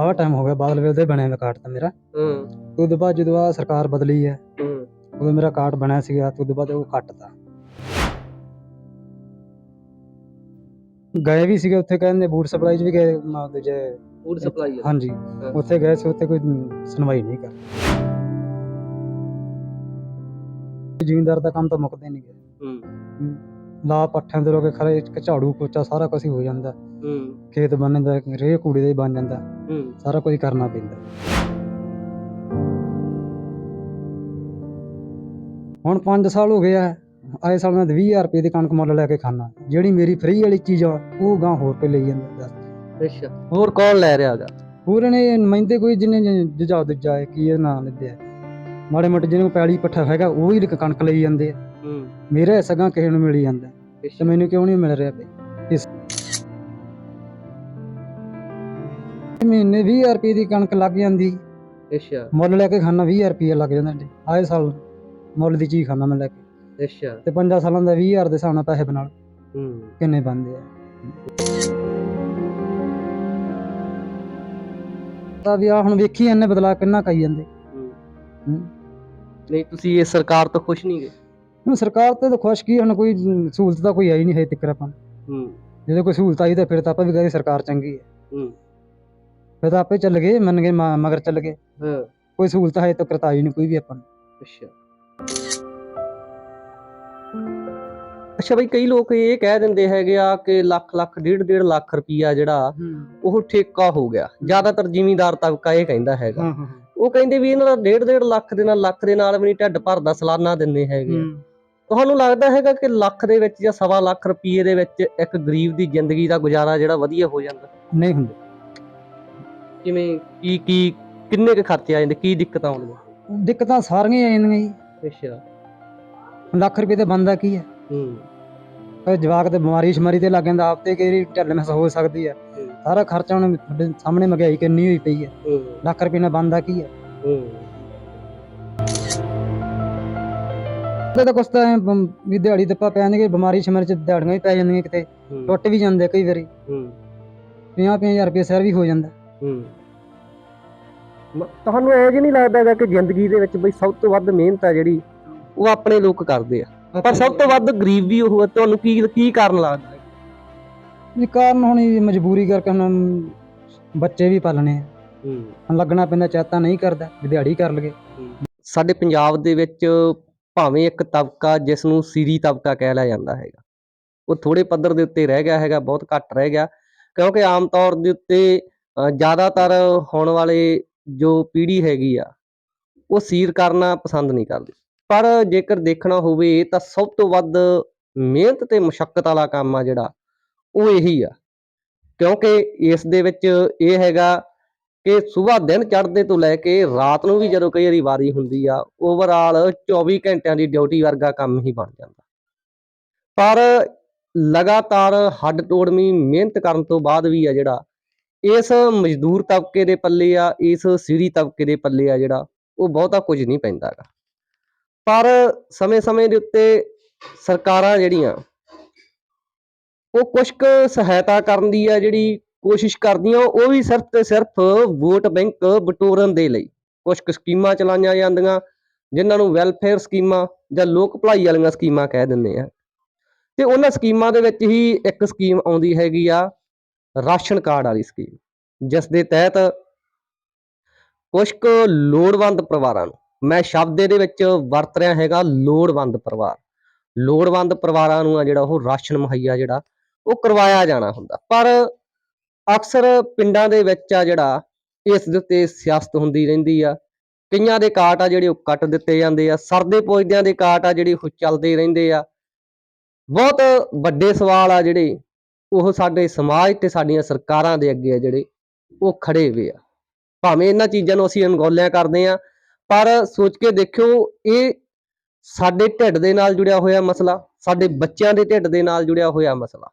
ਆਵਾ ਟਾਈਮ ਹੋ ਗਿਆ ਬਾਦਲ ਵੇਲੇ ਦੇ ਬਣਿਆ ਮੈਂ ਕਾਰਡ ਤਾਂ ਮੇਰਾ। ਹੂੰ। ਤੋਂ ਬਾਅਦ ਜਦੋਂ ਆ ਸਰਕਾਰ ਬਦਲੀ ਹੈ ਹੂੰ। ਉਦੋਂ ਮੇਰਾ ਕਾਰਡ ਬਣਿਆ ਸੀਗਾ ਤੇ ਤੋਂ ਬਾਅਦ ਉਹ ਕੱਟਤਾ। ਗਏ ਵੀ ਸੀਗੇ ਉੱਥੇ ਕਹਿੰਦੇ ਬੂਟ ਸਪਲਾਈ 'ਚ ਵੀ ਗਏ ਮਾ ਦੂਜੇ ਫੂਡ ਸਪਲਾਈ ਹਾਂਜੀ। ਉੱਥੇ ਗਏ ਸੀ ਉੱਥੇ ਕੋਈ ਸੁਣਵਾਈ ਨਹੀਂ ਕਰ। ਜ਼ਿਮੀਂਦਾਰ ਦਾ ਕੰਮ ਤਾਂ ਮੁੱਕਦੇ ਨਹੀਂ ਗਏ ਹੂੰ। ਲਾ ਪੱਠਿਆਂ ਦੇ ਲੋਕੇ ਖਰੇ ਇੱਕ ਝਾੜੂ ਪੋਚਾ ਸਾਰਾ ਕੁਝ ਹੀ ਜਾਂਦਾ। ਹੂੰ। ਖੇਤ ਬਣਨ ਦਾ ਰੇਹ ਕੂੜੇ ਦਾ ਹੀ ਬਣ ਜਾਂਦਾ। ਹੂੰ। ਸਾਰਾ ਕੁਝ ਕਰਨਾ ਪੈਂਦਾ। ਹੁਣ 5 ਸਾਲ ਹੋ ਗਏ ਆ ਆਏ ਸਾਲ ਮੈਂ 20000 ਰੁਪਏ ਦੀ ਕਣਕ ਮੁੱਲ ਲੈ ਕੇ ਖਾਣਾ ਜਿਹੜੀ ਮੇਰੀ ਫ੍ਰੀ ਵਾਲੀ ਚੀਜ਼ ਆ ਉਹ ਗਾਂ ਹੋਰ ਪੇ ਲਈ ਜਾਂਦਾ ਦੱਸ। ਅੱਛਾ। ਹੋਰ ਕੌਣ ਲੈ ਰਿਹਾ ਹੈਗਾ? ਪੂਰੇ ਨੇ ਨੁਮਾਇੰਦੇ ਕੋਈ ਜਿਹਨੇ ਜਜਾ ਦੂਜਾ ਹੈ ਕੀ ਇਹ ਨਾਂ ਲੈਂਦੇ ਆ? ਮਾੜੇ ਮੋਟੇ ਜਿਹਨੂੰ ਪੈਲੀ ਪੱਠਾ ਹੈਗਾ ਉਹ ਹੀ ਕਣਕ ਲਈ ਜਾਂਦੇ ਆ। ਹੂੰ। ਮੇਰੇ ਸਗਾਂ ਕਿਸੇ ਨੂੰ ਮਿਲੀ ਜਾਂਦਾ। ਅੱਛਾ ਮੈਨੂੰ ਕਿਉਂ ਨਹੀਂ ਮਿਲ ਰਿਹਾ ਬਈ? ਇਸ ਮਹੀਨੇ 20000 ਰੁਪਏ ਦੀ ਕਣਕ ਲੱਗ ਜਾਂਦੀ। ਅੱਛਾ। ਮੁੱਲ ਲੈ ਕੇ ਖਾਣਾ 20000 ਰੁਪਏ ਲੱਗ ਜਾਂਦਾ ਜੀ ਆਏ ਸਾਲ ਮੁੱਲ ਦੀ ਚੀਜ਼ ਖਾਣਾ ਮੈਂ ਲੈ ਕੇ। ਅੱਛਾ। ਤੇ 5 ਸਾਲਾਂ ਦਾ 20000 ਦੇ ਹਿਸਾਬ ਨਾਲ ਪੈਸੇ ਬਣਾ ਹੂੰ। ਕਿੰਨੇ ਬਣਦੇ ਆ? ਤਾਂ ਵੀ ਆ ਹੁਣ ਵੇਖੀ ਇਹਨੇ ਬਦਲਾ ਕਿੰਨਾ ਕਾਈ ਜਾਂਦੇ। ਹੂੰ। ਨਹੀਂ ਤੁਸੀਂ ਇਸ ਸਰਕਾਰ ਤੋਂ ਖੁਸ਼ ਨਹੀਂ ਗਏ? ਹੁਣ ਸਰਕਾਰ ਤੇ ਤਾਂ ਖੁਸ਼ ਕੀ ਹੁਣ ਕੋਈ ਸਹੂਲਤ ਤਾਂ ਕੋਈ ਆਈ ਨਹੀਂ ਹੈ ਤੱਕ ਆਪਾਂ ਨੂੰ। ਹੂੰ। ਜਦੋਂ ਕੋਈ ਸਹੂਲਤ ਆਈ ਤਾਂ ਫਿਰ ਤਾਂ ਆਪਾਂ ਵੀ ਕਹੇ ਸਰਕਾਰ ਚੰਗੀ ਹੈ ਹੂੰ। ਫਿਰ ਤਾਂ ਆਪੇ ਚੱਲ ਗਏ ਮੰਨ ਗਏ ਮ- ਮਗਰ ਚੱਲ ਗਏ। ਹਾਂ। ਕੋਈ ਸਹੂਲਤ ਹੈ ਤਾਂ ਆਈ ਨਹੀਂ ਕੋਈ ਵੀ ਆਪਾਂ ਨੂੰ। ਅੱਛਾ। ਅੱਛਾ ਬਈ ਕਈ ਲੋਕ ਇਹ ਕਹਿ ਦਿੰਦੇ ਹੈਗੇ ਆ ਕਿ ਲੱਖ ਲੱਖ ਡੇਢ ਡੇਢ ਲੱਖ ਰੁਪਈਆ ਜਿਹੜਾ ਉਹ ਠੇਕਾ ਹੋ ਗਿਆ। ਜ਼ਿਆਦਾਤਰ ਜ਼ਿਮੀਂਦਾਰ ਤਬਕਾ ਇਹ ਕਹਿੰਦਾ ਹੈਗਾ। ਹਾਂ ਹਾਂ ਉਹ ਕਹਿੰਦੇ ਵੀ ਇਹਨਾਂ ਦਾ ਡੇਢ ਡੇਢ ਲੱਖ ਦੇ ਨਾਲ ਲੱਖ ਦੇ ਨਾਲ ਵੀ ਨਹੀਂ ਢੱਡ ਭਰਦਾ ਸਾਲਾਨਾ ਦਿੰਦੇ ਹੈਗੇ ਆ। ਹੂੰ। ਤੁਹਾਨੂੰ ਲੱਗਦਾ ਹੈਗਾ ਕਿ ਲੱਖ ਦੇ ਵਿੱਚ ਜਾਂ ਸਵਾ ਲੱਖ ਰੁਪਏ ਦੇ ਵਿੱਚ ਇੱਕ ਗਰੀਬ ਦੀ ਜ਼ਿੰਦਗੀ ਦਾ ਗੁਜ਼ਾਰਾ ਜਿਹੜਾ ਵਧੀਆ ਹੋ ਜਾਂਦਾ? ਨਹੀਂ ਹੁੰਦੇ। ਕਿਵੇਂ ਕੀ ਕੀ ਕਿੰਨੇ ਕੁ ਖਰਚੇ ਆ ਜਾਂਦੇ? ਕੀ ਦਿੱਕਤਾਂ ਆਉਂਦੀਆਂ? ਦਿੱਕਤਾਂ ਸਾਰੀਆਂ ਹੀ ਆ ਜਾਂਦੀਆਂ ਜੀ। ਅੱਛਾ। ਲੱਖ ਰੁਪਏ ਤੇ ਬੰਦਾ ਕੀ ਹੈ ਹੂੰ। ਇਹ ਜਵਾਕ ਤੇ ਬਿਮਾਰੀ ਸ਼ਮਾਰੀ ਤੇ ਲੱਗ ਜਾਂਦਾ ਆਪ ਤੇ ਕਿਹੜੀ ਢਿੱਲ ਮਸ ਹੋ ਸਕਦੀ ਹੈ ਹੂੰ, ਸਾਰਾ ਖਰਚਾ ਹੁਣ ਤੁਹਾਡੇ ਸਾਹਮਣੇ ਮਹਿੰਗਾਈ ਕਿੰਨੀ ਹੋਈ ਪਈ ਹੈ ਹੂੰ। ਲੱਖ ਰੁਪਏ ਨਾਲ ਬੰਦਾ ਕੀ ਹੈ ਹੂੰ। ਉਹਦੇ ਤਾਂ ਕੁਛ ਤਾਂ ਐਂ ਵੀ ਦਿਹਾੜੀ ਦੱਪਾ ਪੈ ਜਾਂਦੇ ਬਿਮਾਰੀ ਸ਼ਮਾਰੀ ਚ ਦਿਹਾੜੀਆਂ ਵੀ ਪੈ ਜਾਂਦੀਆਂ ਕਿਤੇ ਹੂੰ, ਟੁੱਟ ਵੀ ਜਾਂਦੇ ਕਈ ਵਾਰੀ। ਹੂੰ। 50 ਹਜ਼ਾਰ ਰੁਪਏ ਸਿਰ ਵੀ ਹੋ ਜਾਂਦਾ। ਹੂੰ। ਮ- ਤੁਹਾਨੂੰ ਇਹ ਜੀ ਨਹੀਂ ਲੱਗਦਾ ਹੈਗਾ ਕਿ ਜ਼ਿੰਦਗੀ ਦੇ ਵਿੱਚ ਬਈ ਸਭ ਤੋਂ ਵੱਧ ਮਿਹਨਤ ਆ ਜਿਹੜੀ ਉਹ ਆਪਣੇ ਲੋਕ ਕਰਦੇ ਆ। ਪਰ ਸਭ ਤੋਂ ਵੱਧ ਗਰੀਬ ਵੀ ਉਹ ਆ ਤੁਹਾਨੂੰ ਕੀ ਕੀ ਕਾਰਨ ਲੱਗਦਾ ਹੈ? ਇਹ ਕਾਰਨ ਹੁਣ ਇਹ ਮਜਬੂਰੀ ਕਰਕੇ ਹੁਣ ਬੱਚੇ ਵੀ ਪਾਲਣੇ ਆ। ਹੂੰ। ਹੁਣ ਲੱਗਣਾ ਪੈਂਦਾ ਚਾਹਤਾ ਨਹੀਂ ਕਰਦਾ ਵੀ ਦਿਹਾੜੀ ਕਰ ਲਗੇ ਸਾਡੇ ਪੰਜਾਬ ਦੇ ਵਿੱਚ ਭਾਵੇਂ ਇੱਕ ਤਬਕਾ ਜਿਸ ਨੂੰ ਸੀਰੀ ਤਬਕਾ ਕਹਿ ਲਿਆ ਜਾਂਦਾ ਹੈਗਾ। ਉਹ ਥੋੜੇ ਪੱਧਰ ਦੇ ਉੱਤੇ ਰਹਿ ਗਿਆ ਹੈਗਾ, ਬਹੁਤ ਘੱਟ ਰਹਿ ਗਿਆ। ਕਿਉਂਕਿ ਆਮ ਤੌਰ ਦੇ ਉੱਤੇ ਜ਼ਿਆਦਾਤਰ ਹੋਣ ਵਾਲੇ ਜੋ ਪੀੜ੍ਹੀ ਹੈਗੀ ਆ, ਉਹ ਸੀਰ ਕਰਨਾ ਪਸੰਦ ਨਹੀਂ ਕਰਦੀ। ਪਰ ਜੇਕਰ ਦੇਖਣਾ ਹੋਵੇ, ਤਾਂ ਸਭ ਤੋਂ ਵੱਧ ਮਿਹਨਤ ਤੇ ਮੁਸ਼ਕਲ ਵਾਲਾ ਕੰਮ ਆ ਜਿਹੜਾ, ਉਹ ਇਹੀ ਆ। ਕਿਉਂਕਿ ਇਸ ਦੇ ਵਿੱਚ ਇਹ ਹੈਗਾ ਕਿ ਸਵੇਰ ਦਿਨ ਚੜ੍ਹਦੇ ਤੋਂ ਲੈ ਕੇ ਰਾਤ ਨੂੰ ਵੀ ਜਦੋਂ ਕਈ ਵਾਰੀ ਵਾਰੀ ਹੁੰਦੀ ਆ ਓਵਰਆਲ 24 ਘੰਟਿਆਂ ਦੀ ਡਿਊਟੀ ਵਰਗਾ ਕੰਮ ਹੀ ਬਣ ਜਾਂਦਾ। ਪਰ ਲਗਾਤਾਰ ਹੱਡ ਤੋੜਵੀਂ ਮਿਹਨਤ ਕਰਨ ਤੋਂ ਬਾਅਦ ਵੀ ਆ ਜਿਹੜਾ, ਇਸ ਮਜ਼ਦੂਰ ਤਬਕੇ ਦੇ ਪੱਲੇ ਆ, ਇਸ ਸੀੜੀ ਤਬਕੇ ਦੇ ਪੱਲੇ ਆ ਜਿਹੜਾ, ਉਹ ਬਹੁਤਾ ਕੁਝ ਨਹੀਂ ਪੈਂਦਾ ਗਾ। ਪਰ ਸਮੇਂ-ਸਮੇਂ ਦੇ ਉੱਤੇ ਸਰਕਾਰਾਂ ਜਿਹੜੀਆਂ, ਉਹ ਕੁਝ ਕੁ ਸਹਾਇਤਾ ਕਰਨ ਦੀ ਆ ਜਿਹੜੀ ਕੋਸ਼ਿਸ਼ ਕਰਦੀਆਂ, ਉਹ ਵੀ ਸਿਰਫ ਤੇ ਸਿਰਫ ਵੋਟ ਬੈਂਕ ਬਟੋਰਨ ਦੇ ਲਈ। ਕੁਝ ਕੁ ਸਕੀਮਾਂ ਚਲਾਈਆਂ ਜਾਂਦੀਆਂ, ਜਿਨ੍ਹਾਂ ਨੂੰ ਵੈਲਫੇਅਰ ਸਕੀਮਾਂ ਜਾਂ ਲੋਕ ਭਲਾਈ ਵਾਲੀਆਂ ਸਕੀਮਾਂ ਕਹਿ ਦਿੰਦੇ ਆ। ਤੇ ਉਹਨਾਂ ਸਕੀਮਾਂ ਦੇ ਵਿੱਚ ਹੀ ਇੱਕ ਸਕੀਮ ਆਉਂਦੀ ਹੈਗੀ ਆ, ਰਾਸ਼ਨ ਕਾਰਡ ਵਾਲੀ ਸਕੀਮ, ਜਿਸ ਦੇ ਤਹਿਤ ਕੁਝ ਕੁ ਲੋੜਵੰਦ ਪਰਿਵਾਰਾਂ ਨੂੰ, ਮੈਂ ਸ਼ਬਦ ਇਹਦੇ ਵਿੱਚ ਵਰਤ ਰਿਹਾ ਹੈਗਾ, ਲੋੜਵੰਦ ਪਰਿਵਾਰ। ਲੋੜਵੰਦ ਪਰਿਵਾਰਾਂ ਨੂੰ ਆ ਜਿਹੜਾ ਉਹ ਰਾਸ਼ਨ ਮੁਹੱਈਆ ਜਿਹੜਾ, ਉਹ ਕਰਵਾਇਆ ਜਾਣਾ ਹੁੰਦਾ। ਪਰ ਅਕਸਰ ਪਿੰਡਾਂ ਦੇ ਵਿੱਚ ਆ ਜਿਹੜਾ ਇਸ ਦੇ ਉੱਤੇ ਸਿਆਸਤ ਹੁੰਦੀ ਰਹਿੰਦੀ ਆ। ਕਈਆਂ ਦੇ ਕਾਟ ਆ ਜਿਹੜੇ ਉਹ ਕੱਟ ਦਿੱਤੇ ਜਾਂਦੇ ਆ। ਸਰਦੇ ਪੁੱਜਦਿਆਂ ਦੇ ਕਾਟ ਆ ਜਿਹੜੇ ਉਹ ਚੱਲਦੇ ਰਹਿੰਦੇ ਆ। ਬਹੁਤ ਵੱਡੇ ਸਵਾਲ ਆ ਜਿਹੜੇ ਉਹ ਸਾਡੇ ਸਮਾਜ ਤੇ ਸਾਡੀਆਂ ਸਰਕਾਰਾਂ ਦੇ ਅੱਗੇ ਆ ਜਿਹੜੇ ਉਹ ਖੜੇ ਹੋਏ ਆ। ਭਾਵੇਂ ਇਹਨਾਂ ਚੀਜ਼ਾਂ ਨੂੰ ਅਸੀਂ ਅਣਗੌਲਿਆ ਕਰਦੇ ਆ, ਪਰ ਸੋਚ ਕੇ ਦੇਖਿਓ, ਇਹ ਸਾਡੇ ਢਿੱਡ ਦੇ ਨਾਲ ਜੁੜਿਆ ਹੋਇਆ ਮਸਲਾ, ਸਾਡੇ ਬੱਚਿਆਂ ਦੇ ਢਿੱਡ ਦੇ ਨਾਲ ਜੁੜਿਆ ਹੋਇਆ ਮਸਲਾ।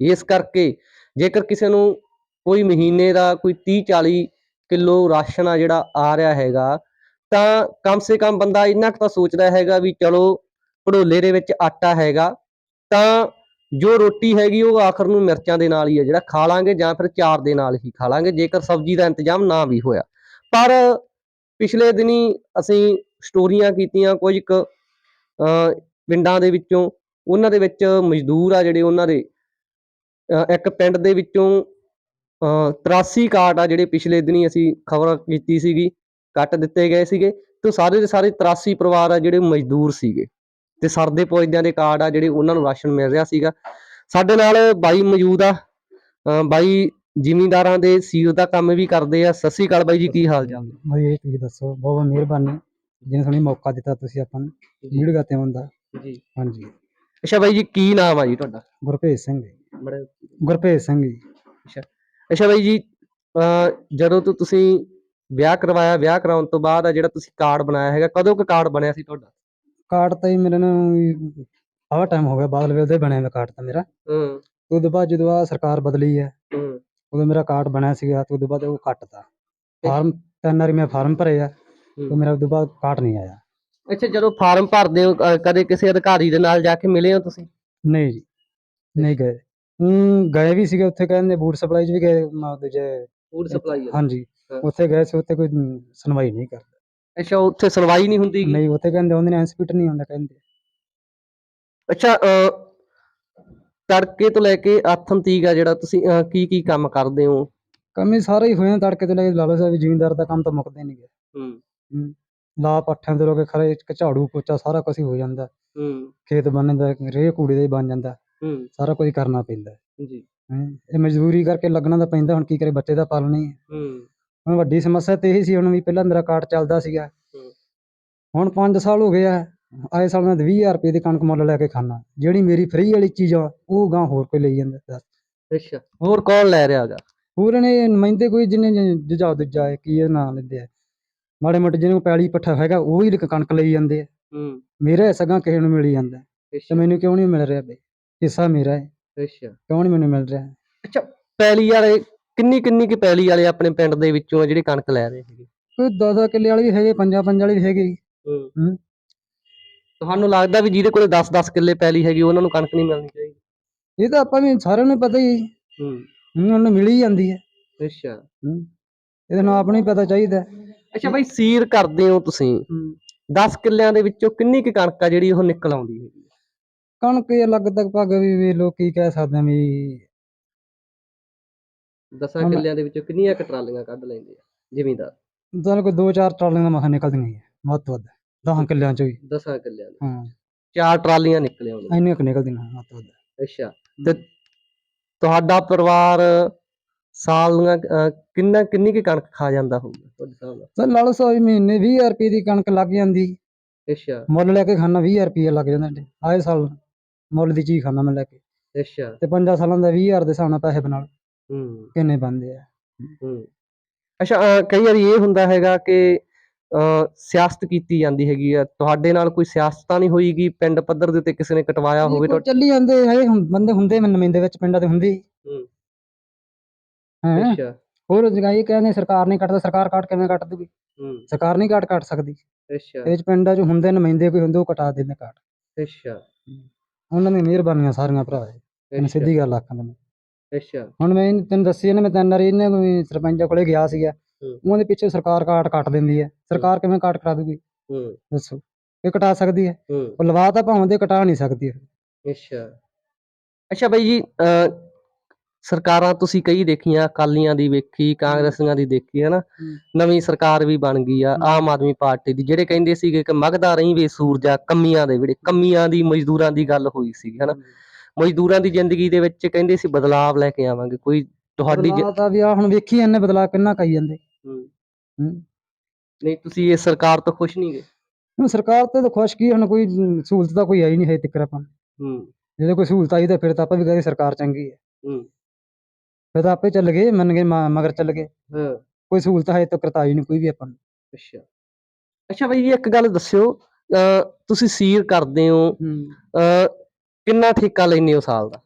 ਇਸ ਕਰਕੇ ਜੇਕਰ ਕਿਸੇ ਨੂੰ ਕੋਈ ਮਹੀਨੇ ਦਾ ਕੋਈ 30 40 ਕਿਲੋ ਰਾਸ਼ਨ ਆ ਜਿਹੜਾ ਆ ਰਿਹਾ ਹੈਗਾ, ਤਾਂ ਕਮ ਸੇ ਕਮ ਬੰਦਾ ਇੰਨਾ ਕੁ ਤਾਂ ਸੋਚਦਾ ਹੈਗਾ ਵੀ ਚਲੋ ਭੜੋਲੇ ਦੇ ਵਿੱਚ ਆਟਾ ਹੈਗਾ, ਤਾਂ ਜੋ ਰੋਟੀ ਹੈਗੀ ਉਹ ਆਖਰ ਨੂੰ ਮਿਰਚਾਂ ਦੇ ਨਾਲ ਹੀ ਹੈ ਜਿਹੜਾ ਖਾ ਲਾਂਗੇ ਜਾਂ ਫਿਰ ਚਾਰ ਦੇ ਨਾਲ ਹੀ ਖਾ ਲਾਂਗੇ, ਜੇਕਰ ਸਬਜ਼ੀ ਦਾ ਇੰਤਜ਼ਾਮ ਨਾ ਵੀ ਹੋਇਆ। ਪਰ ਪਿਛਲੇ ਦਿਨੀ ਅਸੀਂ ਸਟੋਰੀਆਂ ਕੀਤੀਆਂ ਕੁਝ ਕੁ ਪਿੰਡਾਂ ਦੇ ਵਿੱਚੋਂ, ਉਹਨਾਂ ਦੇ ਵਿੱਚ ਮਜ਼ਦੂਰ ਆ ਜਿਹੜੇ ਉਹਨਾਂ ਦੇ ਅਹ ਇੱਕ ਪਿੰਡ ਦੇ ਵਿੱਚੋਂ 83 ਕਾਰਡ ਆ ਜਿਹੜੇ ਪਿਛਲੇ ਦਿਨੀ ਅਸੀਂ ਖਬਰ ਕੀਤੀ ਸੀਗੀ ਕੱਟ ਦਿੱਤੇ ਗਏ ਸੀਗੇ ਤੇ ਸਾਰੇ ਦੇ ਸਾਰੇ 83 ਪਰਿਵਾਰ ਆ ਜਿਹੜੇ ਮਜ਼ਦੂਰ ਸੀਗੇ ਤੇ ਸਰਦੇ ਪੁੱਜਦਿਆਂ ਦੇ ਕਾਰਡ ਆ ਜਿਹੜੇ ਉਹਨਾਂ ਨੂੰ ਰਾਸ਼ਨ ਮਿਲ ਰਿਹਾ ਸੀਗਾ। ਸਾਡੇ ਨਾਲ ਬਾਈ ਮੌਜੂਦ ਆ ਬਾਈ ਜ਼ਿਮੀਂਦਾਰਾਂ ਦੇ ਸੀਰ ਦਾ ਕੰਮ ਵੀ ਕਰਦੇ ਆ। ਸਤਿ ਸ਼੍ਰੀ ਅਕਾਲ ਬਾਈ ਜੀ ਕੀ ਹਾਲ ਚਾਲ? ਨੇ ਬਈ ਇਹ ਤੁਸੀਂ ਦੱਸੋ ਬਹੁਤ ਬਹੁਤ ਮਿਹਰਬਾਨੀ। ਜਿਹਨੇ ਸਾਨੂੰ ਮੌਕਾ ਦਿੱਤਾ ਤੁਸੀਂ ਆਪਾਂ ਨੂੰ ਵੀਡੀਓ ਤੇ ਆਉਣ ਦਾ। ਜੀ। ਹਾਂਜੀ। ਅੱਛਾ ਬਾਈ ਜੀ ਕੀ ਨਾਮ ਆ ਜੀ ਤੁਹਾਡਾ? ਗੁਰਭੇਜ ਸਿੰਘ ਜੀ। ਬੜਾ ਗੁਰਭੇਜ ਸਿੰਘ ਜੀ। ਅੱਛਾ। ਬਾਈ ਜੀ ਜਦੋਂ ਤੋਂ ਤੁਸੀਂ ਵਿਆਹ ਕਰਵਾਇਆ ਵਿਆਹ ਕਰਾਉਣ ਤੋਂ ਬਾਅਦ ਆ ਜਿਹੜਾ ਤੁਸੀਂ ਕਾਰਡ ਬਣਾਇਆ ਹੈਗਾ ਕਦੋਂ ਕੁ ਕਾਰਡ ਬਣਿਆ ਸੀ ਤੁਹਾਡਾ? ਕਾਰਡ ਤਾਂ ਜੀ ਮੇਰੇ ਨੂੰ ਆਵਾ ਟਾਈਮ ਹੋ ਗਿਆ ਬਾਦਲ ਵੇਲੇ ਦਾ ਹੀ ਬਣਿਆ ਹੋਇਆ ਕਾਰਡ ਤਾਂ ਮੇਰਾ। ਹੂੰ। ਤੇ ਉਹਦੇ ਬਾਅਦ ਜਦੋਂ ਆ ਸਰਕਾਰ ਬਦਲੀ ਹੈ ਹੂੰ। ਉਦੋਂ ਮੇਰਾ ਕਾਰਡ ਬਣਿਆ ਸੀਗਾ ਤੇ ਉਹਦੇ ਬਾਅਦ ਉਹ ਕੱਟਤਾ। ਫਾਰਮ ਤਿੰਨ ਵਾਰੀ ਮੈਂ ਫਾਰਮ ਭਰੇ ਆ ਤੇ ਹੂੰ। ਮੇਰਾ ਉਹਦੇ ਬਾਅਦ ਕਾਰਡ ਨਹੀਂ ਆਇਆ। ਅੱਛਾ ਜਦੋਂ ਫਾਰਮ ਭਰਦੇ ਹੋ ਕਦੇ ਕਿਸੇ ਅਧਿਕਾਰੀ ਦੇ ਨਾਲ ਜਾ ਕੇ ਮਿਲੇ ਹੋ ਤੁਸੀਂ? ਨਹੀਂ ਜੀ ਨਹੀਂ ਗਏ। ਹੂੰ ਗਏ ਵੀ ਸੀਗੇ ਉੱਥੇ ਕਹਿੰਦੇ ਬੂਟ ਸਪਲਾਈ 'ਚ ਵੀ ਗਏ ਮੈਂ 'ਚ ਫੂਡ ਸਪਲਾਈ ਹਾਂਜੀ ਹਾਂ। ਉੱਥੇ ਗਏ ਸੀ ਉੱਥੇ ਕੋਈ ਮ, ਸੁਣਵਾਈ ਨਹੀਂ ਕਰਦਾ। ਅੱਛਾ ਉੱਥੇ ਸੁਣਵਾਈ ਨਹੀਂ ਹੁੰਦੀ ਗੀ? ਨਹੀਂ ਉੱਥੇ ਕਹਿੰਦੇ ਉਹਦੇ ਨੇ ਇੰਸਪੈਕਟਰ ਨਹੀਂ ਆਉਂਦਾ ਕਹਿੰਦੇ। ਅੱਛਾ ਤੜਕੇ ਤੋਂ ਲੈ ਕੇ ਆਥਣ ਤੀਕ ਆ ਜਿਹੜਾ ਤੁਸੀਂ ਕੀ ਕੀ ਕੰਮ ਕਰਦੇ ਹੋ? ਕੰਮੇ ਸਾਰੇ ਹੀ ਹੋਏ ਆ ਤੜਕੇ ਤੋਂ ਲੈ ਕੇ ਲਾ ਲਓ ਸਾਹਿਬ ਜ਼ਿਮੀਂਦਾਰ ਦਾ ਕੰਮ ਤਾਂ ਮੁੱਕਦੇ ਨਹੀਂ ਗਿਆ ਹੂੰ। ਲਾ ਪੱਠਿਆਂ ਤੋਂ ਲੈ ਕੇ ਖਰੇ ਇੱਕ ਝਾੜੂ ਪੋਚਾ ਸਾਰਾ ਕੁਝ ਹੀ ਹੋ ਜਾਂਦਾ। ਹੂੰ। ਖੇਤ ਬੰਨ ਦਾ ਰੇਹ ਕੂੜੇ ਦਾ ਹੀ ਬਣ ਜਾਂਦਾ। ਹੂੰ। ਸਾਰਾ ਕੁਝ ਕਰਨਾ ਪੈਂਦਾ। ਜੀ। ਹੈਂ ਇਹ ਮਜ਼ਦੂਰੀ ਕਰਕੇ ਲੱਗਣਾ ਤਾਂ ਪੈਂਦਾ ਹੁਣ ਕੀ ਕਰੇ ਬੱਚੇ ਦਾ ਪਾਲਣੀ ਹੈ। ਹੂੰ। ਹੁਣ ਵੱਡੀ ਸਮੱਸਿਆ ਤੇ ਇਹੀ ਸੀ ਹੁਣ ਵੀ ਪਹਿਲਾਂ ਮੇਰਾ ਕਾਰਡ ਚੱਲਦਾ ਸੀਗਾ। ਹੂੰ। ਹੁਣ 5 ਸਾਲ ਹੋ ਗਏ ਆ ਆਏ ਸਾਲ ਮੈਂ 20000 ਰੁਪਏ ਦੀ ਕਣਕ ਮੁੱਲ ਲੈ ਕੇ ਖਾਣਾ ਜਿਹੜੀ ਮੇਰੀ ਫ੍ਰੀ ਵਾਲੀ ਚੀਜ਼ ਆ ਉਹ ਗਾਂ ਹੋਰ ਕੋਈ ਲਈ ਜਾਂਦਾ ਦੱਸ। ਅੱਛਾ। ਹੋਰ ਕੌਣ ਲੈ ਰਿਹਾ ਹੈਗਾ? ਹੋਰ ਨੇ ਨੁਮਾਇੰਦੇ ਕੋਈ ਜਿਹਨੇ ਜੁਝਾਉ ਦੂਜਾ ਹੈ ਕੀ ਇਹ ਨਾਂ ਲੈਂਦੇ ਆ। ਮਾੜੇ ਮੋਟੇ ਜਿਹਨੂੰ ਪੈਲੀ ਪੱਠਾ ਹੈਗਾ ਉਹ ਵੀ ਕਣਕ ਲਈ ਜਾਂਦੇ ਆ। ਹੂੰ। ਮੇਰੇ ਸਗਾਂ ਕਿਸੇ ਨੂੰ ਮਿਲੀ ਜਾਂਦਾ। ਤੇ ਅੱਛਾ ਮੈਨੂੰ ਕਿਉਂ ਨਹੀਂ ਮਿਲ ਰਿਹਾ ਬਈ? ਹਿੱਸਾ ਮੇਰਾ ਹੈ। ਅੱਛਾ। ਨਹੀਂ ਮੈਨੂੰ ਮਿਲ ਰਿਹਾ ਅੱਛਾ ਪੈਲੀ ਵਾਲੇ ਕਿੰਨੀ ਕਿੰਨੀ ਕਿ ਪੈਲੀ ਵਾਲੇ ਆਪਣੇ ਪਿੰਡ ਦੇ ਵਿੱਚੋਂ ਆ ਜਿਹੜੇ ਕਣਕ ਲੈ ਰਹੇ ਹੈਗੇ? ਕੋਈ 10 ਕਿੱਲੇ ਵਾਲੇ ਵੀ ਹੈਗੇ ਪੰਜਾਂ ਪੰਜਾਂ ਵਾਲੇ ਵੀ ਹੈਗੇ। ਹੂੰ। ਤੁਹਾਨੂੰ ਲੱਗਦਾ ਵੀ ਜਿਹਦੇ ਕੋਲੇ 10-10 ਕਿੱਲੇ ਪੈਲੀ ਹੈਗੀ ਉਹਨਾਂ ਨੂੰ ਕਣਕ ਨਹੀਂ ਮਿਲਣੀ ਚਾਹੀਦੀ? ਇਹ ਤਾਂ ਆਪਾਂ ਵੀ ਸਾਰਿਆਂ ਨੂੰ ਪਤਾ ਹੀ ਹੈ। ਹੂੰ। ਹੂੰ ਉਹਨੂੰ ਮਿਲ ਹੀ ਜਾਂਦੀ ਹੈ। ਅੱਛਾ। ਹੂੰ। ਇਹਦੇ ਨਾਲ ਆਪ ਨੂੰ ਹੀ ਪਤਾ ਚਾਹੀਦਾ ਹੈ। ਅੱਛਾ ਬਾਈ ਸੀਰ ਕਰਦੇ ਹੋ ਤੁਸੀਂ। ਹੂੰ। 10 ਕਿੱਲਿਆਂ ਦੇ ਵਿੱਚੋਂ ਕਿੰਨੀ ਕੁ ਕਣਕ ਆ ਜਿਹੜੀ ਉਹ ਨਿਕਲ ਆਉਂਦੀ ਹੈਗੀ? ਕਣਕ ਇਹ ਪੱਗ ਵੀ ਵੀ ਲੋਕ ਕੀ ਕਹਿ ਸਕਦੇ ਆ ਵੀ 10 ਹੁਣ- ਕਿੱਲਿਆਂ ਦੇ ਵਿੱਚੋਂ ਕਿੰਨੀਆਂ ਕੁ ਟਰਾਲੀਆਂ ਕੱਢ ਲੈਂਦੇ ਆ ਜ਼ਿਮੀਂਦਾਰ? ਚੱਲ ਕੋਈ ਦੋ ਚਾਰ ਟਰਾਲੀਆਂ ਦਾ ਮਖਾ ਨਿਕਲਦੀਆਂ ਹੀ ਹੈ ਵੱਧ ਤੋਂ ਵੱਧ 10 ਕਿੱਲਿਆਂ ਚੋਂ ਹੀ। 10 ਕਿੱਲਿਆਂ ਦੇ। ਹਾਂ। ਚਾਰ ਟਰਾਲੀਆਂ ਨਿਕਲ ਆਉਂਦੀਆਂ ਇੰਨੀਆਂ ਕੁ ਨਿਕਲਦੀਆਂ ਵੱਧ ਤੋਂ ਵੱਧ। ਅੱਛਾ ਤੇ ਤੁਹਾਡਾ ਪਰਿਵਾਰ ਸਾਲ ਦੀਆਂ ਅਹ, ਕਿੰਨਾ ਕਿੰਨੀ ਕੁ ਕਣਕ ਖਾ ਜਾਂਦਾ ਹੋਊਗਾ ਤੁਹਾਡੇ ਹਿਸਾਬ ਨਾਲ? ਸਰ ਲਾ ਲਓ ਸੌ ਮਹੀਨੇ 20000 ਰੁਪਏ ਦੀ ਕਣਕ ਲੱਗ ਜਾਂਦੀ। ਅੱਛਾ। ਮੁੱਲ ਲੈ ਕੇ ਖਾਣਾ 20000 ਰੁਪਏ ਲੱਗ ਜਾਂਦਾ। ਆਏ ਸਾਲ। ਮੁੱਲ ਦੀ ਚੀਜ਼ ਖਾਣਾ ਮੈਂ ਲੈ ਕੇ। ਅੱਛਾ। ਤੇ ਪੰਜਾਂ ਸਾਲਾਂ ਦਾ 20000 ਦੇ ਹਿਸਾਬ ਨਾਲ ਪੈਸੇ ਬਣਾ ਲਓ ਹੂੰ। ਕਿੰਨੇ ਬਣਦੇ ਆ? ਹੂੰ। ਅੱਛਾ ਅਹ, ਕਈ ਵਾਰੀ ਇਹ ਹੁੰਦਾ ਹੈਗਾ ਕਿ ਅਹ, ਸਿਆਸਤ ਕੀਤੀ ਜਾਂਦੀ ਹੈਗੀ ਆ। ਤੁਹਾਡੇ ਨਾਲ ਕੋਈ ਸਿਆਸਤ ਤਾਂ ਨਹੀਂ ਹੋਈਗੀ ਪਿੰਡ ਪੱਧਰ ਦੇ ਉੱਤੇ ਕਿਸੇ ਨੇ ਕਟਵਾਇਆ ਹੋਵੇ ਤੁਹਾਡੇ ਚੱਲੀ ਜਾਂਦੇ ਹੈ ਬੰਦੇ ਹੁੰਦੇ ਮੈਂ ਨੁਮਾਇੰਦੇ ਵਿੱਚ ਪਿੰਡਾਂ ਦੇ ਹੁੰਦੇ ਹੀ। ਹੂੰ। ਹੈਂ? ਅੱਛਾ। ਹੋਰ ਜਗਾਈ ਕਹਿੰਦੇ ਸਰਕਾਰ ਨਹੀਂ ਕੱਟਦਾ ਸਰਕਾਰ ਕੱਟ ਕਿਵੇਂ ਕੱਟ ਦੂਗੀ? ਹੂੰ। ਸਰਕਾਰ ਨਹੀਂ ਕੱਟ ਕੱਟ ਸਕਦੀ। ਅੱਛਾ। ਇਹਦੇ ਵਿੱਚ ਪਿੰਡਾਂ 'ਚ ਹੁੰਦੇ ਨੁਮਾਇੰਦੇ ਕੋਈ ਹੁੰਦੇ ਉਹ ਕਟਾ ਦਿੰਦੇ ਕੱਟ। ਅੱਛਾ। ਉਹਨਾਂ ਦੀ ਮਿਹਰਬਾਨੀਆਂ ਸਾਰੀਆਂ ਭਰਾ ਤੈਨੂੰ ਅੱਛਾ, ਸਿੱਧੀ ਗੱਲ ਆਖਾਂ ਤੈਨੂੰ। ਅੱਛਾ। ਹੁਣ ਮੈਂ ਇਹਨੂੰ- ਤੈਨੂੰ ਦੱਸੀ ਇਹਨੇ ਮੈਂ ਤਿੰਨ ਵਾਰੀ ਇਹਨੇ ਕੋਈ ਸਰਪੰਚਾਂ ਕੋਲੇ ਗਿਆ ਸੀਗਾ। ਹੂੰ। ਉਹਦੇ ਪਿੱਛੇ ਸਰਕਾਰ ਕਾਟ ਕੱਟ ਦਿੰਦੀ ਹੈ ਸਰਕਾਰ ਕਿਵੇਂ ਕਾਟ ਕਰਾ ਦੂਗੀ? ਹੂੰ। ਦੱਸੋ। ਇਹ ਕਟਾ ਸਕਦੀ ਹੈ ਹੂੰ। ਉਹ ਲਵਾ ਤਾਂ ਭਾਵੇਂ ਦੇ ਕਟਾ ਨਹੀਂ ਸਕਦੀ। ਅੱਛਾ। ਅੱਛਾ ਬਾਈ ਜੀ ਅਹ, ਸਰਕਾਰਾਂ ਤੁਸੀਂ ਕਈ ਦੇਖੀਆਂ ਅਕਾਲੀਆਂ ਦੀ ਵੇਖੀ ਕਾਂਗਰਸੀਆਂ ਦੀ ਦੇਖੀ ਹੈ ਨਾ? ਹੂੰ। ਨਵੀਂ ਸਰਕਾਰ ਵੀ ਬਣ ਗਈ ਆ ਹੂੰ। ਆਮ ਆਦਮੀ ਪਾਰਟੀ ਦੀ ਜਿਹੜੇ ਕਹਿੰਦੇ ਸੀਗੇ ਕਿ ਮਗਦਾ ਰਹੀ ਵੇ ਸੂਰਜਾ ਕਮੀਆਂ ਦੇ ਵੇੜੇ ਕਮੀਆਂ ਦੀ ਮਜ਼ਦੂਰਾਂ ਦੀ ਗੱਲ ਹੋਈ ਸੀ ਹਨਾ ਮਜ਼ਦੂਰਾਂ ਦੀ ਜ਼ਿੰਦਗੀ ਦੇ ਵਿੱਚ ਕਹਿੰਦੇ ਸੀ ਬਦਲਾਵ ਲੈ ਕੇ ਆਵਾਂਗੇ ਕੋਈ ਤੁਹਾਡੀ ਬਦਲਾਅ ਤਾਂ ਵੀ ਆ ਹੁਣ ਵੇਖੀ ਇਹਨੇ ਬਦਲਾ ਕਿੰਨਾ ਕਈ ਜਾਂਦੇ। ਹੂੰ। ਹੂੰ। ਨਹੀਂ ਤੁਸੀਂ ਇਸ ਸਰਕਾਰ ਤੋਂ ਖੁਸ਼ ਨਹੀਂ ਗੇ? ਹੁਣ ਸਰਕਾਰ ਤੇ ਤਾਂ ਖੁਸ਼ ਕੀ ਹੁਣ ਕੋਈ ਸਹੂਲਤ ਤਾਂ ਕੋਈ ਆਈ ਨਹੀਂ ਹੈ ਤੱਕ ਆਪਾਂ ਨੂੰ। ਹੂੰ। ਜਦੋਂ ਕੋਈ ਸਹੂਲਤ ਆਈ ਤਾਂ ਫਿਰ ਤਾਂ ਆਪਾਂ ਵੀ ਕਹਿੰਦੇ ਸਰਕਾਰ ਚੰਗੀ ਹੈ। ਹੂੰ। ਫਿਰ ਤਾਂ ਆਪੇ ਚੱਲ ਗਏ ਮੰਨ ਗਏ ਮ- ਮਗਰ ਚੱਲ ਗਏ। ਹਾਂ। ਕੋਈ ਸਹੂਲਤ ਹੈ ਤੱਕ ਤਾਂ ਆਈ ਨਹੀਂ ਕੋਈ ਵੀ ਆਪਾਂ ਨੂੰ। ਅੱਛਾ। ਅੱਛਾ ਬਾਈ ਜੀ ਇੱਕ ਗੱਲ ਦੱਸਿਓ ਅਹ, ਤੁਸੀਂ ਸੀਰ ਕਰਦੇ ਹੋ ਅਹ, ਕਿੰਨਾ ਠੇਕਾ ਲੈਂਦੇ ਹੋ ਸਾਲ ਦਾ?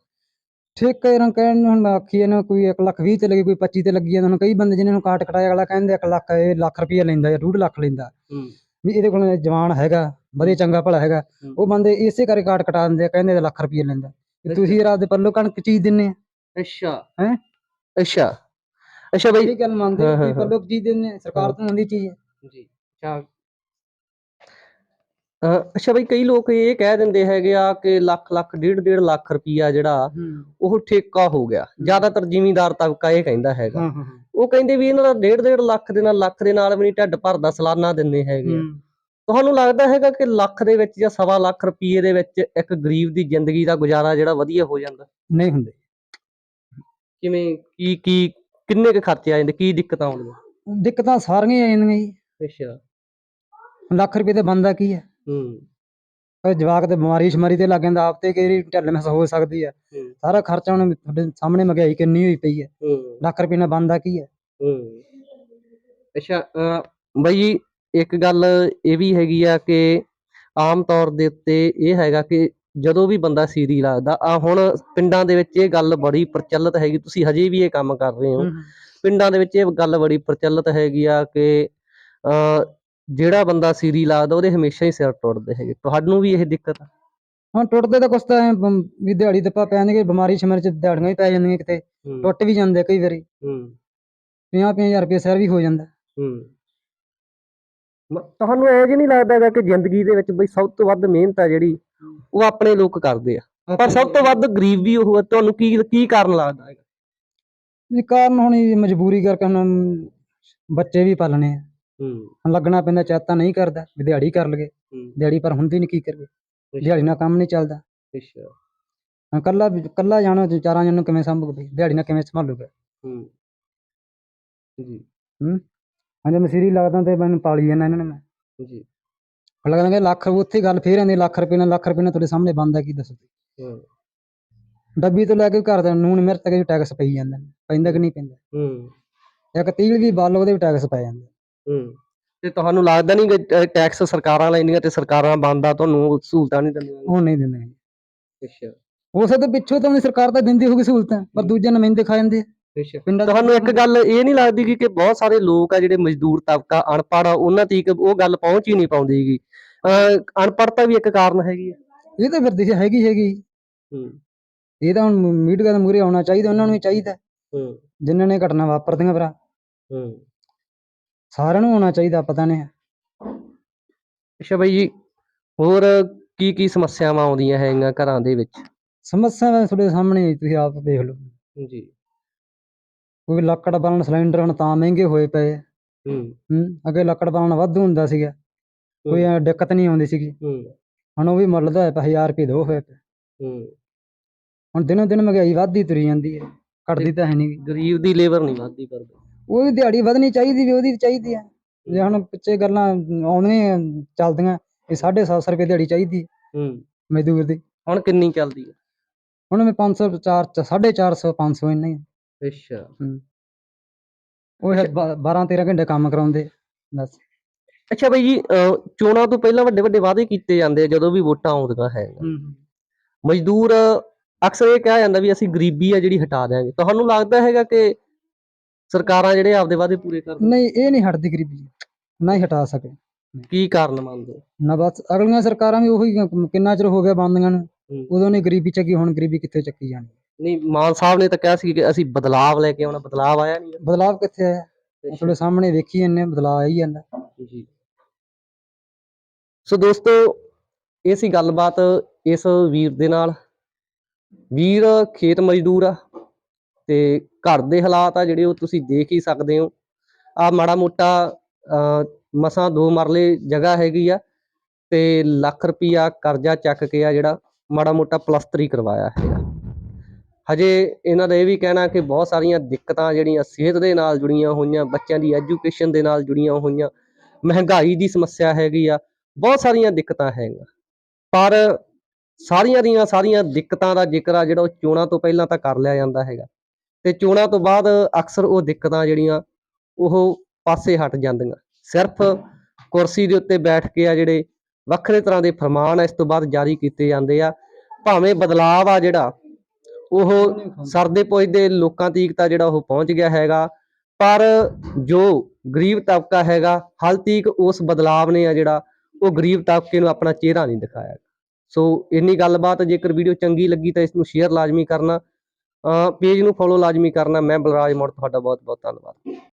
ਠੇਕੇ ਰਾਂ ਕਹਿਣ ਨੂੰ ਹੁਣ ਆਖੀ ਇਹਨੂੰ ਕੋਈ 1 ਲੱਖ 20 ਤੇ ਲੱਗੀ ਕੋਈ 25 ਤੇ ਲੱਗੀ ਜਾਂਦਾ ਹੁਣ ਕਈ ਬੰਦੇ ਜਿਨ੍ਹਾਂ ਨੂੰ ਕਾਟ ਕਟਾਇਆ ਅਗਲਾ ਕਹਿੰਦੇ 1 ਲੱਖ ਇਹ ਲੱਖ ਰੁਪਈਆ ਲੈਂਦਾ ਜਾਂ 2 ਲੱਖ ਲੈਂਦਾ। ਹੂੰ। ਵੀ ਇਹਦੇ ਕੋਲ ਜਵਾਨ ਹੈਗਾ ਵਧੀਆ ਚੰਗਾ ਭਲਾ ਹੈਗਾ ਹੂੰ। ਉਹ ਬੰਦੇ ਇਸੇ ਕਰਕੇ ਕਾਟ ਕਟਾ ਦਿੰਦੇ ਆ ਕਹਿੰਦੇ ਲੱਖ ਰੁਪਈਆ ਲੈਂਦਾ। ਵੀ ਤੁਸੀਂ ਰਾਤ ਦੇ ਪੱਲੋ ਕਣਕ ਚੀਜ਼ ਦਿੰਨੇ ਆ। ਅੱਛਾ। ਹੈਂ? ਅੱਛਾ। ਅੱਛਾ ਬਈ। ਇਹ ਗੱਲ ਮੰਨਦੇ ਹਾਂ, ਤੁਸੀਂ ਹਾਂ, ਚੀਜ਼ ਦਿੰਨੇ ਆ, ਸਰਕਾਰ ਤੋਂ ਆਉਂਦੀ ਚੀਜ਼। ਹੈ ਜੀ ਅੱਛਾ ਅਹ ਅੱਛਾ ਬਈ ਕਈ ਲੋਕ ਇਹ ਕਹਿ ਦਿੰਦੇ ਹੈਗੇ ਆ ਕਿ ਲੱਖ ਲੱਖ ਡੇਢ ਡੇਢ ਲੱਖ ਰੁਪਈਆ ਜਿਹੜਾ ਉਹ ਠੇਕਾ ਹੋ ਗਿਆ। ਜ਼ਿਆਦਾਤਰ ਜ਼ਿਮੀਂਦਾਰ ਤਬਕਾ ਇਹ ਕਹਿੰਦਾ ਹੈਗਾ। ਹਾਂ ਹਾਂ ਉਹ ਕਹਿੰਦੇ ਵੀ ਇਹਨਾਂ ਦਾ ਡੇਢ ਡੇਢ ਲੱਖ ਦੇ ਨਾਲ ਲੱਖ ਦੇ ਨਾਲ ਵੀ ਨਹੀਂ ਢੱਡ ਭਰਦਾ ਸਾਲਾਨਾ ਦਿੰਦੇ ਹੈਗੇ ਆ। ਤੁਹਾਨੂੰ ਲੱਗਦਾ ਹੈਗਾ ਕਿ ਲੱਖ ਦੇ ਵਿੱਚ ਜਾਂ ਸਵਾ ਲੱਖ ਰੁਪਏ ਦੇ ਵਿੱਚ ਇੱਕ ਗਰੀਬ ਦੀ ਜ਼ਿੰਦਗੀ ਦਾ ਗੁਜ਼ਾਰਾ ਜਿਹੜਾ ਵਧੀਆ ਹੋ ਜਾਂਦਾ? ਨਹੀਂ ਹੁੰਦੇ। ਕਿਵੇਂ ਕੀ ਕੀ ਕਿੰਨੇ ਕੁ ਖਰਚੇ ਆ ਜਾਂਦੇ ਕੀ ਦਿੱਕਤਾਂ ਆਉਂਦੀਆਂ? ਦਿੱਕਤਾਂ ਸਾਰੀਆਂ ਹੀ ਆ ਜਾਂਦੀਆਂ ਜੀ। ਅੱਛਾ। ਲੱਖ ਰੁਪਏ ਤੇ ਬੰਦਾ ਕੀ ਹੈ ਹੂੰ। ਉਹ ਜਵਾਕ ਤੇ ਬਿਮਾਰੀ ਸ਼ਮਾਰੀ ਤੇ ਲੱਗ ਜਾਂਦਾ ਆਪ ਤੇ ਕਈ ਢਿੱਲ ਮਸ ਹੋ ਸਕਦੀ ਹੈ ਹੂੰ। ਸਾਰਾ ਖਰਚਾ ਹੁਣ ਤੁਹਾਡੇ ਸਾਹਮਣੇ ਮਹਿੰਗਾਈ ਕਿੰਨੀ ਹੋਈ ਪਈ ਹੈ ਹੂੰ। ਲੱਖ ਰੁਪਏ ਨਾਲ ਬੰਦਾ ਕੀ ਹੈ ਹੂੰ। ਅੱਛਾ ਅਹ ਬਈ ਇੱਕ ਗੱਲ ਇਹ ਵੀ ਹੈਗੀ ਆ ਕਿ ਆਮ ਤੌਰ ਦੇ ਉੱਤੇ ਇਹ ਹੈਗਾ ਕਿ ਜਦੋਂ ਵੀ ਬੰਦਾ ਸੀਰੀ ਲੱਗਦਾ ਆ ਹੁਣ ਪਿੰਡਾਂ ਦੇ ਵਿੱਚ ਇਹ ਗੱਲ ਬੜੀ ਪ੍ਰਚਲਿਤ ਹੈਗੀ ਤੁਸੀਂ ਹਜੇ ਵੀ ਇਹ ਕੰਮ ਕਰ ਰਹੇ ਹੋ। ਪਿੰਡਾਂ ਦੇ ਵਿੱਚ ਇਹ ਗੱਲ ਬੜੀ ਪ੍ਰਚਲਿਤ ਹੈਗੀ ਆ ਕਿ ਅ ਜਿਹੜਾ ਬੰਦਾ ਸੀਰੀ ਲਾਦਾ ਉਹਦੇ ਹਮੇਸ਼ਾ ਹੀ ਸਿਰ ਟੁੱਟਦੇ ਹੈਗੇ। ਤੁਹਾਨੂੰ ਵੀ ਇਹ ਦਿੱਕਤ ਆ? ਹੁਣ ਟੁੱਟਦੇ ਤਾਂ ਕੁਛ ਤਾਂ ਵੀ ਦਿਹਾੜੀ ਦੱਪਾ ਪੈ ਜਾਣਗੇ ਬਿਮਾਰੀ ਸ਼ਮਾਰੀ ਚ ਦਿਹਾੜੀਆਂ ਹੀ ਪੈ ਜਾਂਦੀਆਂ ਕਿਤੇ। ਹੂੰ। ਟੁੱਟ ਵੀ ਜਾਂਦੇ ਕਈ ਵਾਰੀ। ਹੂੰ। 50 ਹਜ਼ਾਰ ਰੁਪਏ ਸਿਰ ਵੀ ਹੋ ਜਾਂਦਾ। ਹੂੰ। ਤੁਹਾਨੂੰ ਇਹ ਜੀ ਨਹੀਂ ਲੱਗਦਾ ਕਿ ਜ਼ਿੰਦਗੀ ਦੇ ਵਿੱਚ ਬਈ ਸਭ ਤੋਂ ਵੱਧ ਮਿਹਨਤ ਆ ਜਿਹੜੀ ਉਹ ਆਪਣੇ ਲੋਕ ਕਰਦੇ ਆ। ਪਰ ਸਭ ਤੋਂ ਵੱਧ ਗਰੀਬ ਵੀ ਉਹ ਆ। ਤੁਹਾਨੂੰ ਕੀ ਕੀ ਕਾਰਨ ਲੱਗਦਾ ਹੈਗਾ? ਵੀ ਕਾਰਨ ਹੁਣ ਇਹ ਮਜਬੂਰੀ ਕਰਕੇ ਹੁਣ ਬੱਚੇ ਵੀ ਪਾਲਣੇ ਆ। ਹੂੰ। ਹੁਣ ਲੱਗਣਾ ਪੈਂਦਾ ਚਾਹਤਾ ਨਹੀਂ ਕਰਦਾ ਵੀ ਦਿਹਾੜੀ ਕਰ ਲਗੇ ਹੂੰ। ਦਿਹਾੜੀ ਪਰ ਹੁੰਦੀ ਨਹੀਂ ਕੀ ਕਰੀਏ। ਦਿਹਾੜੀ ਨਾਲ ਕੰਮ ਨਹੀਂ ਚੱਲਦਾ। ਅੱਛਾ। ਹੁਣ ਕੱਲਾ ਕੱਲਾ ਜਾਣਾ ਤੇ ਚਾਰਾਂ ਜਣ ਨੂੰ ਕਿਵੇਂ ਬਈ ਦਿਹਾੜੀ ਨਾਲ ਕਿਵੇਂ ਸੰਭਾਲੂਗਾ? ਹੂੰ। ਜੀ। ਹਾਂਜੀ ਮਸੀਰੀ ਲੱਗਦਾ ਤੇ ਮੈਨੂੰ ਪਾਲੀ ਜਾਂਦਾ ਇਹਨਾਂ ਨੇ ਮੈਂ। ਜੀ। ਹੁਣ ਲੱਗਦਾ ਕਿ ਲੱਖ ਉੱਥੇ ਗੱਲ ਫੇਰ ਆਂਦੀ ਲੱਖ ਰੁਪਏ ਨਾਲ ਲੱਖ ਰੁਪਏ ਨਾਲ ਤੁਹਾਡੇ ਸਾਹਮਣੇ ਬੰਦਾ ਕੀ ਦੱਸੋ ਹੂੰ। ਡੱਬੀ ਤੋਂ ਲੈ ਕੇ ਘਰ ਦਾ ਨੂਨ ਮਿਰਚ ਤੱਕ ਵੀ ਟੈਕਸ ਪਈ ਜਾਂਦਾ ਪੈਂਦਾ ਕਿ ਨਹੀਂ ਪੈਂਦਾ? ਹੂੰ। ਇੱਕ ਤੀਲ ਵੀ ਬਾਲ ਉਹਦੇ ਵੀ ਟੈਕਸ ਪੈ ਜਾਂਦਾ। ਹੂੰ। ਤੇ ਤੁਹਾਨੂੰ ਲੱਗਦਾ ਨਹੀਂ ਕਿ ਟੈਕਸ ਸਰਕਾਰਾਂ ਲੈਂਦੀਆਂ ਤੇ ਸਰਕਾਰਾਂ ਬੰਦਾ ਤੁਹਾਨੂੰ ਸਹੂਲਤਾਂ ਨਹੀਂ ਦਿੰਦੀਆਂ? ਉਹ ਨਹੀਂ ਦਿੰਦੇ। ਅੱਛਾ। ਹੋ ਸਕਦਾ ਪਿੱਛੋਂ ਤਾਂ ਉਹਨੇ ਸਰਕਾਰ ਤਾਂ ਦਿੰਦੀ ਹੋਊਗੀ ਸਹੂਲਤਾਂ ਪਰ ਦੂਜੇ ਨੁਮਾਇੰਦੇ ਖਾ ਜਾਂਦੇ ਆ। ਪਿੰਡਾਂ 'ਚ ਤੁਹਾਨੂੰ ਇੱਕ ਗੱਲ ਇਹ ਨਹੀਂ ਲੱਗਦੀ ਕਿ ਬਹੁਤ ਸਾਰੇ ਲੋਕ ਆ ਜਿਹੜੇ ਮਜ਼ਦੂਰ ਤਬਕਾ ਅਨਪੜ੍ਹ ਆ ਉਹਨਾਂ ਤੀਕ ਉਹ ਗੱਲ ਪਹੁੰਚ ਹੀ ਨਹੀਂ ਪਾਉਂਦੀਗੀ ਅਹ ਅਨਪੜ੍ਹਤਾ ਵੀ ਇੱਕ ਕਾਰਨ ਹੈਗੀ ਆ। ਇਹ ਤਾਂ ਫਿਰ ਹੈਗੀ ਹੈਗੀ। ਹੂੰ। ਇਹ ਤਾਂ ਹੁਣ ਮੀਡੀਆ ਦੇ ਮੂਹਰੇ ਆਉਣਾ ਚਾਹੀਦਾ ਉਹਨਾਂ ਨੂੰ ਚਾਹੀਦਾ। ਹੂੰ। ਜਿਨ੍ਹਾਂ ਨੇ ਘਟਨਾ ਵਾਪਰਦੀਆਂ ਭਰਾ। ਹੂੰ। ਸਾਰਿਆਂ ਨੂੰ ਆਉਣਾ ਚਾਹੀਦਾ ਪਤਾ ਨਹੀਂ। ਅੱਛਾ ਬਾਈ ਜੀ ਹੋਰ ਕੀ ਕੀ ਸਮੱਸਿਆਵਾਂ ਆਉਂਦੀਆਂ ਹੈਗੀਆਂ ਘਰਾਂ ਦੇ ਵਿੱਚ? ਸਮੱਸਿਆ ਤਾਂ ਤੁਹਾਡੇ ਸਾਹਮਣੇ ਤੁਸੀਂ ਆਪ ਦੇਖ ਲਓ। ਜੀ। ਕੋਈ ਲੱਕੜ ਬਾਲਣ ਸਿਲੰਡਰ ਹੁਣ ਤਾਂ ਮਹਿੰਗੇ ਹੋਏ ਪਏ ਆ। ਹੂੰ। ਹੂੰ ਅੱਗੇ ਲੱਕੜ ਬਾਲਣ ਵਾਧੂ ਹੁੰਦਾ ਸੀਗਾ। ਕੋਈ ਐਂ ਦਿੱਕਤ ਨਹੀਂ ਆਉਂਦੀ ਸੀਗੀ। ਹੂੰ। ਹੁਣ ਉਹ ਵੀ ਮੁੱਲ ਦਾ ਪਿਆ 1000 ਰੁਪਏ ਦੋ ਹੋਏ ਪਏ ਹੂੰ। ਹੁਣ ਦਿਨੋਂ ਦਿਨ ਮਹਿੰਗਾਈ ਵੱਧਦੀ ਤੁਰੀ ਜਾਂਦੀ ਹੈ ਘਟਦੀ ਤਾਂ ਹੈ ਨਹੀਂ। ਗਰੀਬ ਦੀ ਲੇਬਰ ਨਹੀਂ ਵੱਧਦੀ ਪਰ ਉਹ ਵੀ ਦਿਹਾੜੀ ਵਧਣੀ ਚਾਹੀਦੀ ਵੀ ਉਹਦੀ ਵੀ ਚਾਹੀਦੀ ਆ ਜੇ ਹੁਣ ਪਿੱਛੇ ਗੱਲਾਂ ਆਉਂਦੀਆਂ ਚੱਲਦੀਆਂ ਇਹ 750 ਰੁਪਏ ਦਿਹਾੜੀ ਚਾਹੀਦੀ ਹੈ। ਹੂੰ। ਮਜ਼ਦੂਰ ਦੀ। ਹੁਣ ਕਿੰਨੀ ਚੱਲਦੀ ਹੈ? ਹੁਣ ਮੈਂ 500 4 450 500 ਇੰਨਾ ਹੀ। ਅੱਛਾ। ਉਹ 12 13 ਘੰਟੇ ਕੰਮ ਕਰਾਉਂਦੇ ਬਸ। ਅੱਛਾ ਬਾਈ ਜੀ ਚੋਣਾਂ ਤੋਂ ਪਹਿਲਾਂ ਵੱਡੇ ਵੱਡੇ ਵਾਅਦੇ ਕੀਤੇ ਜਾਂਦੇ ਆ ਜਦੋਂ ਵੀ ਵੋਟਾਂ ਆਉਂਦੀਆਂ ਹੈ ਮਜ਼ਦੂਰ ਅਕਸਰ ਇਹ ਕਿਹਾ ਜਾਂਦਾ ਵੀ ਅਸੀਂ ਗਰੀਬੀ ਆ ਜਿਹੜੀ ਹਟਾ ਦਿਆਂਗੇ। ਤੁਹਾਨੂੰ ਲੱਗਦਾ ਹੈਗਾ ਕਿ ਸਰਕਾਰਾਂ ਜਿਹੜੇ ਆਪਦੇ ਵਾਅਦੇ ਪੂਰੇ ਕਰਨ ਨਹੀਂ ਇਹ ਨਹੀਂ ਹਟਦੀ ਗਰੀਬੀ। ਨਾ ਹੀ ਹਟਾ ਸਕੇ। ਕੀ ਕਾਰਨ ਮੰਨਦੇ? ਹੋ? ਨਾ ਬਸ ਅਗਲੀਆਂ ਸਰਕਾਰਾਂ ਵੀ ਉਹੀ ਕ- ਕਿੰਨਾ ਚਿਰ ਹੋ ਗਿਆ ਬੰਦੀਆਂ ਨੂੰ। ਹੂੰ। ਉਦੋਂ ਨੇ ਗਰੀਬੀ ਚੱਕੀ ਹੁਣ ਗਰੀਬੀ ਕਿੱਥੇ ਚੱਕੀ ਜਾਣੀ? ਨਹੀਂ ਮਾਨ ਸਾਹਿਬ ਨੇ ਤਾਂ ਕਿਹਾ ਸੀ ਕਿ ਅਸੀਂ ਬਦਲਾਵ ਲੈ ਕੇ ਆਉਣਾ ਬਦਲਾਵ ਆਇਆ ਨਹੀਂ। ਬਦਲਾਵ ਕਿੱਥੇ ਆਇਆ? ਤੁਹਾਡੇ ਸਾਹਮਣੇ ਵੇਖੀ ਜੰਨੇ ਬਦਲਾਅ ਆਈ ਜਾਂਦਾ। ਜੀ। ਸੋ ਦੋਸਤੋ ਇਹ ਸੀ ਗੱਲਬਾਤ ਇਸ ਵੀਰ ਦੇ ਨਾਲ। ਵੀਰ ਖੇਤ ਮਜ਼ਦੂਰ ਆ ਤੇ ਘਰ ਦੇ ਹਾਲਾਤ ਆ ਜਿਹੜੇ ਉਹ ਤੁਸੀਂ ਦੇਖ ਹੀ ਸਕਦੇ ਹੋ। ਆ ਮਾੜਾ ਮੋਟਾ ਮਸਾਂ ਦੋ ਮਰਲੇ ਜਗ੍ਹਾ ਹੈਗੀ ਆ ਤੇ ਲੱਖ ਰੁਪਈਆ ਕਰਜ਼ਾ ਚੱਕ ਕੇ ਆ ਜਿਹੜਾ ਮਾੜਾ ਮੋਟਾ ਪਲਸਤਰੀ ਕਰਵਾਇਆ ਹੈਗਾ। ਹਜੇ ਇਹਨਾਂ ਦਾ ਇਹ ਵੀ ਕਹਿਣਾ ਕਿ ਬਹੁਤ ਸਾਰੀਆਂ ਦਿੱਕਤਾਂ ਜਿਹੜੀਆਂ ਸਿਹਤ ਦੇ ਨਾਲ ਜੁੜੀਆਂ ਹੋਈਆਂ, ਬੱਚਿਆਂ ਦੀ ਐਜੂਕੇਸ਼ਨ ਦੇ ਨਾਲ ਜੁੜੀਆਂ ਹੋਈਆਂ, ਮਹਿੰਗਾਈ ਦੀ ਸਮੱਸਿਆ ਹੈਗੀ ਆ, ਬਹੁਤ ਸਾਰੀਆਂ ਦਿੱਕਤਾਂ ਹੈਗੀਆਂ। ਪਰ ਸਾਰੀਆਂ ਦੀਆਂ ਸਾਰੀਆਂ ਦਿੱਕਤਾਂ ਦਾ ਜ਼ਿਕਰ ਆ ਜਿਹੜਾ ਉਹ ਚੋਣਾਂ ਤੋਂ ਪਹਿਲਾਂ ਤਾਂ ਕਰ ਲਿਆ ਜਾਂਦਾ ਹੈਗਾ। ਤੇ ਚੋਣਾਂ ਤੋਂ ਬਾਅਦ ਅਕਸਰ ਉਹ ਦਿੱਕਤਾਂ ਜਿਹੜੀਆਂ ਉਹ ਪਾਸੇ ਹਟ ਜਾਂਦੀਆਂ। ਸਿਰਫ ਕੁਰਸੀ ਦੇ ਉੱਤੇ ਬੈਠ ਕੇ ਆ ਜਿਹੜੇ ਵੱਖਰੇ ਤਰ੍ਹਾਂ ਦੇ ਫਰਮਾਨ ਆ, ਇਸ ਤੋਂ ਬਾਅਦ ਜਾਰੀ ਕੀਤੇ ਜਾਂਦੇ ਆ। ਭਾਵੇਂ ਬਦਲਾਵ ਆ ਜਿਹੜਾ ਉਹ ਸਰਦੇ ਪੁੱਜਦੇ ਲੋਕਾਂ ਤੀਕ ਤਾਂ ਜਿਹੜਾ ਉਹ ਪਹੁੰਚ ਗਿਆ ਹੈਗਾ। ਪਰ ਜੋ ਗਰੀਬ ਤਬਕਾ ਹੈਗਾ ਹਾਲ ਤੀਕ ਉਸ ਬਦਲਾਵ ਨੇ ਆ ਜਿਹੜਾ ਉਹ ਗਰੀਬ ਤਬਕੇ ਨੂੰ ਆਪਣਾ ਚਿਹਰਾ ਨਹੀਂ ਦਿਖਾਇਆ। ਸੋ ਇੰਨੀ ਗੱਲਬਾਤ ਜੇਕਰ ਵੀਡੀਓ ਚੰਗੀ ਲੱਗੀ ਤਾਂ ਇਸ ਨੂੰ ਸ਼ੇਅਰ ਲਾਜ਼ਮੀ ਕਰਨਾ ਪੇਜ ਨੂੰ ਫੋਲੋ ਲਾਜ਼ਮੀ ਕਰਨਾ। ਮੈਂ ਬਲਰਾਜ ਮੋੜ ਤੁਹਾਡਾ ਬਹੁਤ ਬਹੁਤ ਧੰਨਵਾਦ।